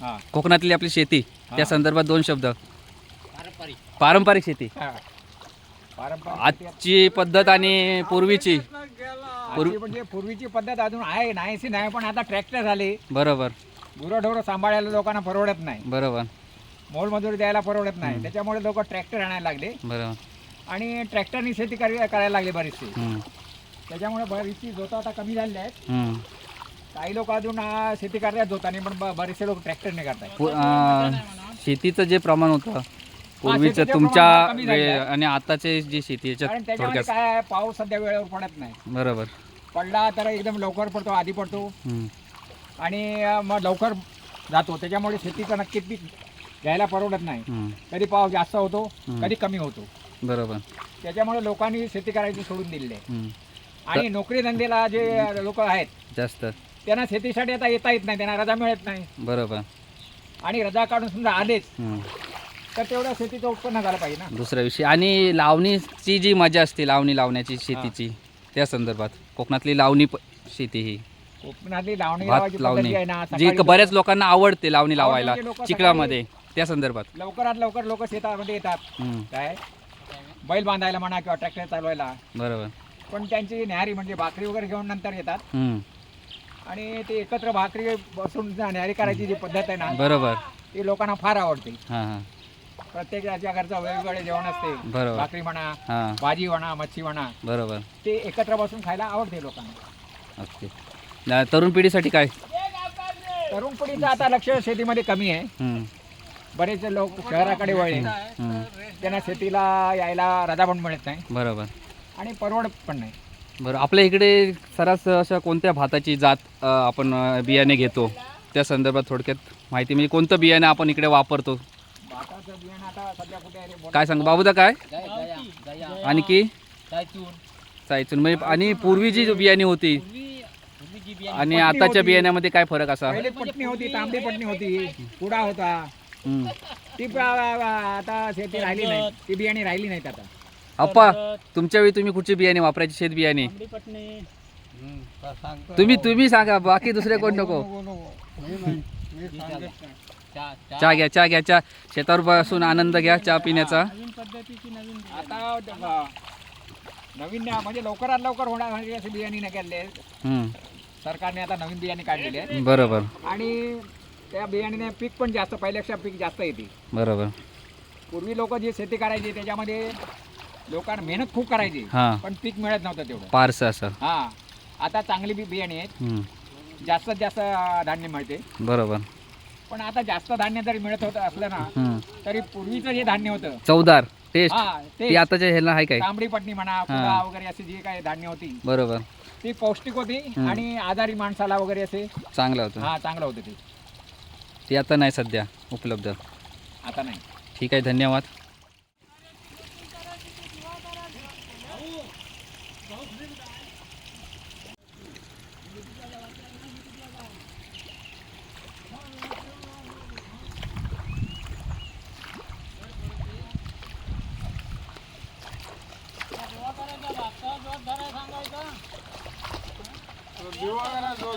हा. कोकणातली आपली शेती त्या. संदर्भात दोन शब्द. पारंपरिक. शेती. पारंपरिक शेती आजची पद्धत आणि पूर्वीची. आजची म्हणजे पूर्वीची पद्धत अजून आहे नाहीशी नाही पण आता ट्रॅक्टर झाले. बरोबर. गुरंढोरं सांभाळायला लोकांना परवडत नाही. बरोबर. मोलमजुरी द्यायला परवडत नाही. त्याच्यामुळे लोक ट्रॅक्टर आणायला लागले. बरोबर. आणि ट्रॅक्टरनी शेती कर- करायला लागले बरीचशी. त्याच्यामुळे बरीचशी जोतं आता कमी झालेली आहेत. काही लोक अजून शेती करतात जोताने पण ब- बरेचसे लोक ट्रॅक्टरने करतात पु- अं, शेतीचं जे प्रमाण होतं पूर्वीचं शेतीचं तुमच्या प्रमाण कमी झालेलं वे- आहे. आणि आताचे जी शेती कारण याच्यात त्याच्यामध्ये थोडक्यात काय आहे, पाऊस सध्या वेळेवर पडत नाही. बरोबर. पडला तर एकदम लवकर पडतो आधी पडतो. हम्म, आणि अ, मग लवकर जातो. त्याच्यामुळे शेतीचं नक्की पीक घ्यायला परवडत नाही. हम्म, कधी पाऊस जास्त होतो हम्म. कधी कमी होतो. बरोबर. त्याच्यामुळे लोकांनी शेती करायची सोडून दिलेली आहे. हम्म, आणि नोकरी धंद्याला जे लोक आहेत जास्त. त्यांना शेतीसाठी आता येता येत नाही त्यांना रजा मिळत नाही. बरोबर. आणि रजा काढून समजा आलेच. तर तेवढं शेतीचं उत्पन्न झालं पाहिजे ना. दुसरा विषय आणि लावणीची जी मजा असते लावणी लावण्याची शेतीची त्या संदर्भात कोकणातली लावणी प- शेती ही. कोकणातली लावणी भात लावायची लावणी. पद्धती आहे ना जी सकाळी बऱ्याच लोकांना आवडते लावणी लावायला म्हणजे लोकं चिखलामध्ये त्या संदर्भात. लवकरात लवकर लोक शेतामध्ये येतात. काय? बैल बांधायला म्हणा किंवा ट्रॅक्टर चालवायला. बरोबर. पण त्यांची न्याहारी म्हणजे भाकरी वगैरे घेऊन नंतर येतात. आणि ते एकत्र भाकरी बसून न्याहारी करायची जी पद्धत आहे ना बरोबर. ती लोकांना फार आवडते. हां हां. प्रत्येकाच्या घरचं वेगवेगळे जेवण असते. बरोबर. भाकरी म्हणा हां. भाजी म्हणा मच्छी म्हणा बरोबर. ते एकत्र बसून खायला आवडते लोकांना. ओके. ना, तरुण पिढीसाठी काय? तरुण पिढीचं आता लक्ष शेतीमध्ये कमी आहे. हम्म, बरेच लोक शहराकडे वळले. हम्म, त्यांना शेतीला यायला रजा पण मिळत नाही. बरोबर. आणि परवडत पण नाही. बरं आपल्या इकडे सरास अशा कोणत्या भाताची जात आपण बियाणे घेतो? त्या संदर्भात थोडक्यात माहिती म्हणजे कोणतं बियाणे आपण इकडे वापरतो. काय सांग? बाबूदा काय? आणखी? सायचून म्हणजे आणि पूर्वी जी बियाणे होती आणि आताच्या. बियाण्यामध्ये काय फरक असा? पटणी होती तांबडी पटणी होती कुडा होता. ती आता शेती राहिली नाही. ती बियाणी राहिली नाहीत आता. अप्पा तुमच्या वेळी तुम्ही कुठची बियाणे वापरायची? शेत बियाणे? तुम्ही तुम्ही सांगा बाकी दुसरे कोण नको? चहा घ्या. चहा घ्या चहा शेतावर बसून आनंद घ्या चहा पिण्याचा. आता नवीन म्हणजे लवकरात लवकर होणार असे बियाणे निघाले. सरकारने आता नवीन बियाणे काढलेले आहेत बरोबर. आणि त्या बियाण्याने पीक पण जास्त पहिल्यापेक्षा पीक जास्त येते. बरोबर. पूर्वी लोक जी शेती करायची त्याच्यामध्ये लोकांना मेहनत खूप करायची. हां. पण पीक मिळत नव्हतं तेवढं. पारसं असं. हा. आता चांगली बी बियाणे आहेत. हम्म. जास्तीत जास्त धान्य मिळते. बरोबर. पण आता जास्त धान्य जरी मिळत होतं असलं ना हम्म. तरी पूर्वीचं जे धान्य होतं चवदार टेस्ट हा ती ते आताच्या ह्याला आहे काय? तांबडी पटणी म्हणा कुडा वगैरे अशी जी काही धान्य होती बरोबर. ती पौष्टिक होती. आणि आजारी माणसाला वगैरे असे चांगलं होतं. हा चांगलं होतं ते. ती आता नाही सध्या उपलब्ध. आता नाही. ठीक आहे धन्यवाद.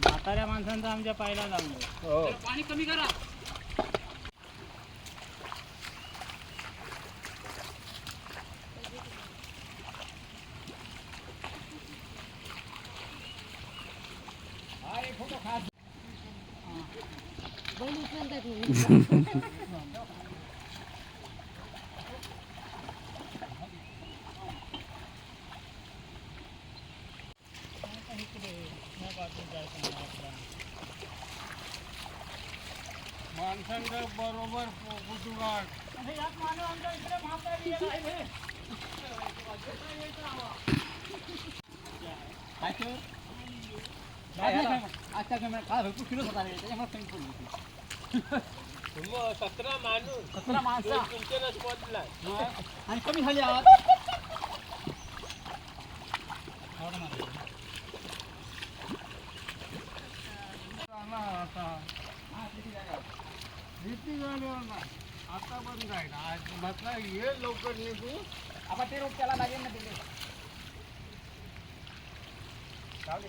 म्हाताऱ्या माणसांचं आमच्या पायला लागलं हो हा माणसांचं बरोबर कुटुंबात सतरा माणूस सतरा माणसं तुमच्या स्पॉटला आणि कमी झाली आवाज भीती झाल्यावर ना आता बंद आहे ना. आज म्हटलं ये लवकर निघू. आपण ते रोप त्याला लागेल ना तिकडे जाऊ दे.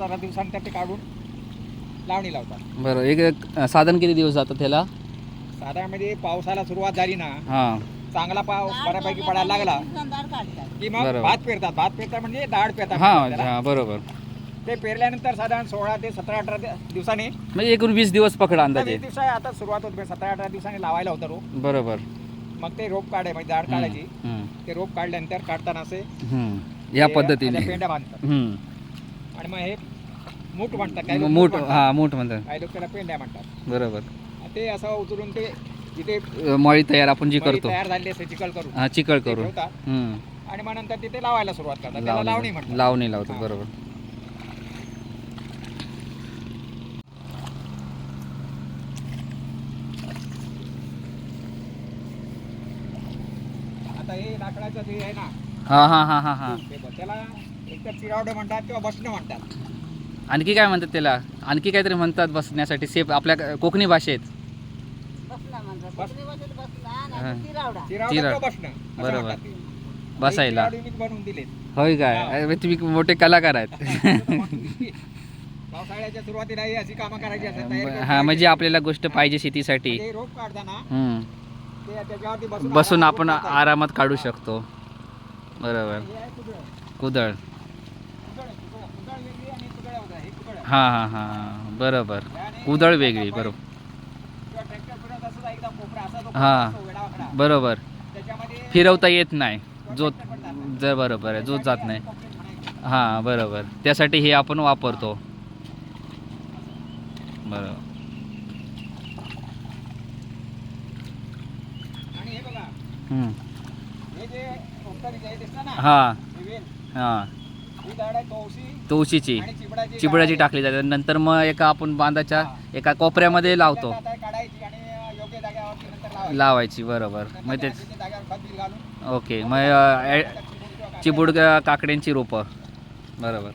दिवसांनी ते काढून लावणी लावतात. बरं एक एक साधारण किती दिवस जातात त्याला साधारणमध्ये पावसाला सुरुवात झाली ना हां. चांगला पाव बऱ्यापैकी पडायला लागला की मग बरोबर. भात पेरतात. भात पेरतात म्हणजे डाळ पेरतात हा त्याला. हा बरोबर. ते पेरल्यानंतर साधारण सोळा ते सतरा अठरा दि- दिवसांनी म्हणजे एकूण वीस दिवस पकडा अंदाजे. वीस दिवसा आता सुरुवात होते. सतरा अठरा दिवसांनी लावायला होतं रोप. बरोबर. मग ते रोप काढाय म्हणजे झाड काढायची. हम्म, ते रोप काढल्यानंतर काढताना असे हम्म. या ते पद्धतीने. पेंड्या बांधतात. हम्म. आणि मग हे मूठ म्हणतात लोक मूठ. हा मूठ म्हणतात. काही लोक त्याला पेंड्या म्हणतात. बरोबर. ते असं उचलून ते तिथे अ, मळी तयार आपण जी करतो. तयार झालेली असते चिकल करून. हा चिकळ ते करून. ठेवतात. हम्म. आणि मग नंतर तिथे लावायला सुरुवात करतात. त्याला लावणी लावणी म्हणतात. लावणी लावतो हा. बरोबर. आता हे लाकडाचं जे आहे ना हा हा हा हा हा. ते बघ, त्याला एकतर चिरावडं म्हणतात किंवा बसणं म्हणतात. आणखी काय म्हणतात त्याला? आणखी काहीतरी म्हणतात बसण्यासाठी सेफ आपल्या कोकणी भाषेत. हा. चिरावडं. चिरा- किंवा बसणं. असं बरोबर. म्हणतात ते. बसायला. हे चिरावडे मी बनवून दिलेत. होय काय? अरे, तुम्ही मोठे कलाकार आहेत. पावसाळ्याच्या सुरुवातीला ही अशी कामं करायची असतात तयारी करून हा म्हणजे ठेवायची. आपल्याला गोष्ट पाहिजे शेतीसाठी. म्हणजे रोप काढताना हम्म. ते त्याच्यावरती बसून आपण. आरामात काढू शकतो. बरोबर. हे आहे कुदळ, कुदळ. कुदळ वेगळी आणि कुदळ होतं. हे. हा हा बरोबर कुदळ वेगळी बरोबर हा. बरोबर फिरवता येत नाही जो. जर बरोबर आहे जो जात नाही. हां बरोबर त्यासाठी हे आपण वापरतो बरोबर हे. हे तुळशीची. चिबडाची टाकली जाते. नंतर मग एका आपण बांधाच्या एका कोपऱ्यामध्ये. लावतो. लावायची. बरोबर. मग ते ओके. मग चिबूड काकड्यांची रोपं. बरोबर.